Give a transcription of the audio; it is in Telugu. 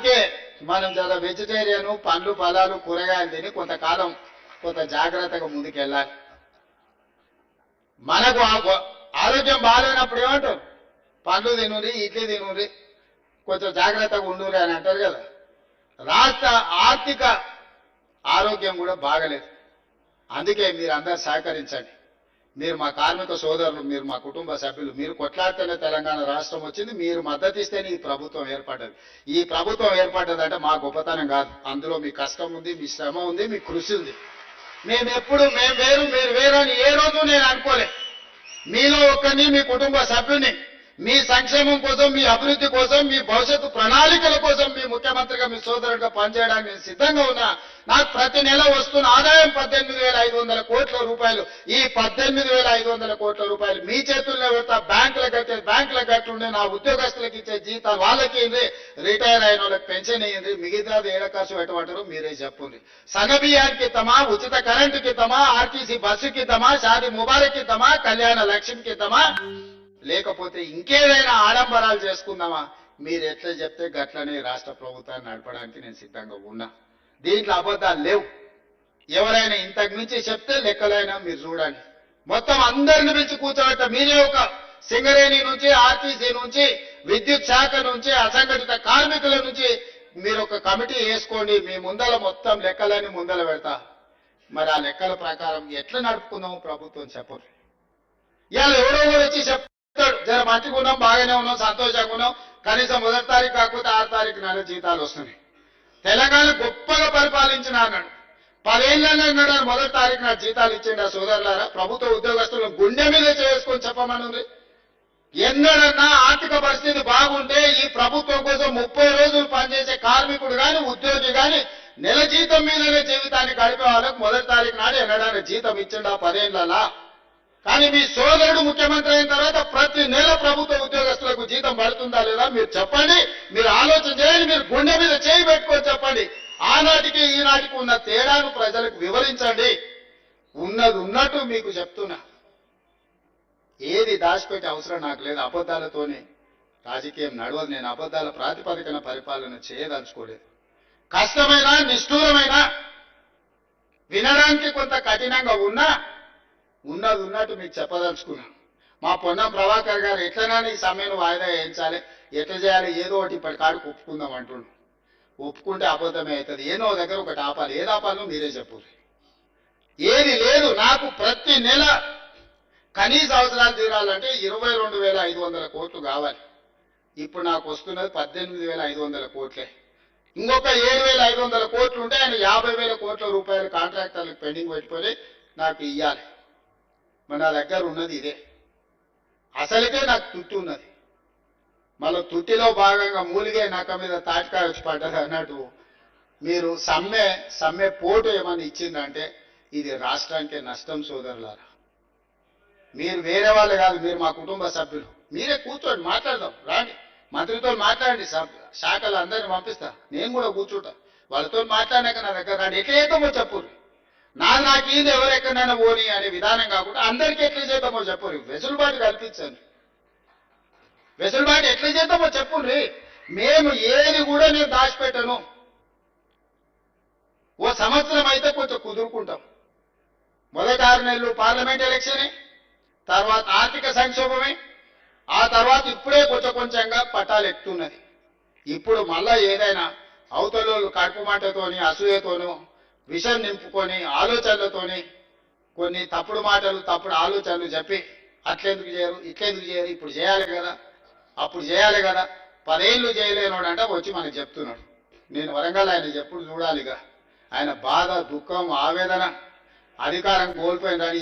అందుకే మనం చాలా వెజిటేరియన్ పండ్లు ఫలాలు కూరగాయలు తిని కొంతకాలం కొంత జాగ్రత్తగా ముందుకెళ్ళాలి. మనకు ఆరోగ్యం బాగాలేనప్పుడు ఏమంటారు? పండ్లు తినురి ఇడ్లీ తినురి కొంచెం జాగ్రత్తగా ఉండురి అని అంటారు కదా. రాష్ట్ర ఆర్థిక ఆరోగ్యం కూడా బాగలేదు. అందుకే మీరు అందరు సహకరించండి. మీరు మా కార్మిక సోదరులు మీరు మా కుటుంబ సభ్యులు మీరు కొట్లాడితేనే తెలంగాణ రాష్ట్రం వచ్చింది మీరు మద్దతు ఇస్తేనే ఈ ప్రభుత్వం ఏర్పడ్డది. ఈ ప్రభుత్వం ఏర్పడ్డదంటే మా గొప్పతనం కాదు. అందులో మీ కష్టం ఉంది మీ శ్రమ ఉంది మీ కృషి ఉంది. మేము ఎప్పుడు మేము వేరు మీరు వేరు అని ఏ రోజు నేను అనుకోలే. మీలో ఒక్కరిని మీ కుటుంబ సభ్యుని మీ సంక్షేమం కోసం మీ అభివృద్ధి కోసం మీ భవిష్యత్తు ప్రణాళికల కోసం మీ ముఖ్యమంత్రిగా మీ సోదరుడిగా పనిచేయడానికి నేను సిద్ధంగా ఉన్నా. నాకు ప్రతి నెల వస్తున్న ఆదాయం పద్దెనిమిది వేల ఐదు వందల కోట్ల రూపాయలు. ఈ పద్దెనిమిది వేల ఐదు వందల కోట్ల రూపాయలు మీ చేతుల్లో పెడతా. బ్యాంకులకు అయితే బ్యాంకులకు కట్టుండే నా ఉద్యోగస్తులకు ఇచ్చే జీతాలు వాళ్ళకి ఇయ్యండి రిటైర్ అయిన వాళ్ళకి పెన్షన్ అయ్యింది మిగతాది ఏడ ఖర్చు పెట్టమంటారు మీరే చెప్పండి. సగబియానికి తమా ఉచిత కరెంటుకి తమా ఆర్టీసీ బస్సుకి తమా షాది ముబారక్ తమా కళ్యాణ లక్ష్మికి తమా లేకపోతే ఇంకేదైనా ఆడంబరాలు చేసుకుందామా? మీరు ఎట్లా చెప్తే గట్లనే రాష్ట్ర ప్రభుత్వాన్ని నడపడానికి నేను సిద్ధంగా ఉన్నా. దీంట్లో అబద్ధాలు లేవు. ఎవరైనా ఇంతకు మించి చెప్తే లెక్కలైనా మీరు చూడండి. మొత్తం అందరిని పిలిచి కూర్చోబెట్ట. మీరే ఒక సింగరేణి నుంచి ఆర్టీసీ నుంచి విద్యుత్ శాఖ నుంచి అసంఘటిత కార్మికుల నుంచి మీరు ఒక కమిటీ వేసుకోండి. మీ ముందల మొత్తం లెక్కలని ముందల పెడతా. మరి ఆ లెక్కల ప్రకారం ఎట్లా నడుపుకుందాము ప్రభుత్వం చెప్పరు. ఇవాళ ఎవడో వచ్చి చెప్ ఇస్తాడు జర మంచిగా ఉన్నాం బాగానే ఉన్నాం సంతోషంగా ఉన్నాం. కనీసం మొదటి తారీఖు కాకపోతే ఆరు తారీఖు నెల జీతాలు వస్తున్నాయి. తెలంగాణ గొప్పగా పరిపాలించిన అన్నాడు. పదేళ్ళని అన్నాడు మొదటి తారీఖు నా జీతాలు ఇచ్చిండు ఆ సోదరులారా. ప్రభుత్వ ఉద్యోగస్తులను గుండె మీద చేసుకొని చెప్పమనుంది ఎన్నడన్నా ఆర్థిక పరిస్థితి బాగుంటే ఈ ప్రభుత్వం కోసం ముప్పై రోజులు పనిచేసే కార్మికుడు కానీ ఉద్యోగి కానీ నెల జీతం మీదనే జీవితాన్ని గడిపే వాళ్ళకు మొదటి తారీఖు నాడు ఎన్నడన్నా జీతం ఇచ్చిండు ఆ పదేళ్ళలో కానీ మీ సోదరుడు ముఖ్యమంత్రి అయిన తర్వాత ప్రతి నెల ప్రభుత్వ ఉద్యోగస్తులకు జీతం పడుతుందా లేదా మీరు చెప్పండి. మీరు ఆలోచన చేయండి. మీరు గుండె మీద చేయి పెట్టుకొని చెప్పండి. ఆనాటికి ఈనాటికి ఉన్న తేడాను ప్రజలకు వివరించండి. ఉన్నది ఉన్నట్టు మీకు చెప్తున్నా. ఏది దాచిపెట్టే అవసరం నాకు లేదు. అబద్ధాలతోనే రాజకీయం నడవదు. నేను అబద్ధాల ప్రాతిపదికన పరిపాలన చేయదలుచుకోలేదు. కష్టమైన నిష్ఠూరమైన వినడానికి కొంత కఠినంగా ఉన్నా ఉన్నది ఉన్నట్టు మీకు చెప్పదలుచుకున్నాను. మా పొన్నం ప్రభాకర్ గారు ఎట్లైనా ఈ సమయం వాయిదా వేయించాలి ఎట్లా చేయాలి ఏదో ఒకటి ఇప్పటి కాడికి ఒప్పుకుందాం అంటుండు. ఒప్పుకుంటే అబద్ధమే అవుతుంది. ఏదో దగ్గర ఒకటి ఆపాలి. ఏది ఆపాలో మీరే చెప్పు ఏది లేదు. నాకు ప్రతి నెల కనీస అవసరాలు తీరాలంటే ఇరవై రెండు వేల ఐదు వందల కోట్లు కావాలి. ఇప్పుడు నాకు వస్తున్నది పద్దెనిమిది వేల ఐదు వందల కోట్లే. ఇంకొక ఏడు వేల ఐదు వందల కోట్లు ఉంటే ఆయన యాభై వేల కోట్ల రూపాయలు కాంట్రాక్టర్లకు పెండింగ్ పెట్టుకొని నాకు ఇయ్యాలి. మన దగ్గర ఉన్నది ఇదే. అసలుకే నాకు తుట్టి ఉన్నది. మళ్ళీ తుట్టిలో భాగంగా మూలిగే నక్క మీద తాటికాయ పడ్డది అన్నట్టు మీరు సమ్మె సమ్మె పోటు ఏమైనా ఇచ్చిందంటే ఇది రాష్ట్రానికే నష్టం సోదరులారా. మీరు వేరే వాళ్ళు కాదు మీరు మా కుటుంబ సభ్యులు. మీరే కూర్చోండి మాట్లాడదాం రాండి. మంత్రితో మాట్లాడండి శాఖలు అందరిని పంపిస్తా. నేను కూడా కూర్చుంటా. వాళ్ళతో మాట్లాడినాక నా దగ్గర రాండి. ఎట్లా చెప్పు. నాకు ఇది ఎవరెక్కడైనా పోని అనే విధానం కాకుండా అందరికీ ఎట్లా చేద్దామో చెప్పరు వెసులుబాటు కల్పించండి. వెసులుబాటు ఎట్లా చేద్దామో చెప్పుండ్రి మేము ఏది కూడా నేను దాచిపెట్టను. ఓ సంవత్సరం అయితే కొంచెం కుదురుకుంటాం. మొదటి ఆరు నెలలు పార్లమెంట్ ఎలక్షనే తర్వాత ఆర్థిక సంక్షోభమే ఆ తర్వాత ఇప్పుడే కొంచెం కొంచెంగా పట్టాలు ఎక్కుతున్నది. ఇప్పుడు మళ్ళా ఏదైనా అవతల కడుపు మంటతోని అసూయతోనో విషం నింపుకొని ఆలోచనలతోని కొన్ని తప్పుడు మాటలు తప్పుడు ఆలోచనలు చెప్పి అట్లెందుకు చేయరు ఇట్లెందుకు చేయరు ఇప్పుడు చేయాలి కదా అప్పుడు చేయాలి కదా పదేళ్ళు చేయలేనోడు అంటే వచ్చి మనకు చెప్తున్నాడు. నేను వరంగల్ ఆయన ఎప్పుడు చూడాలిగా. ఆయన బాధ దుఃఖం ఆవేదన అధికారం కోల్పోయిందని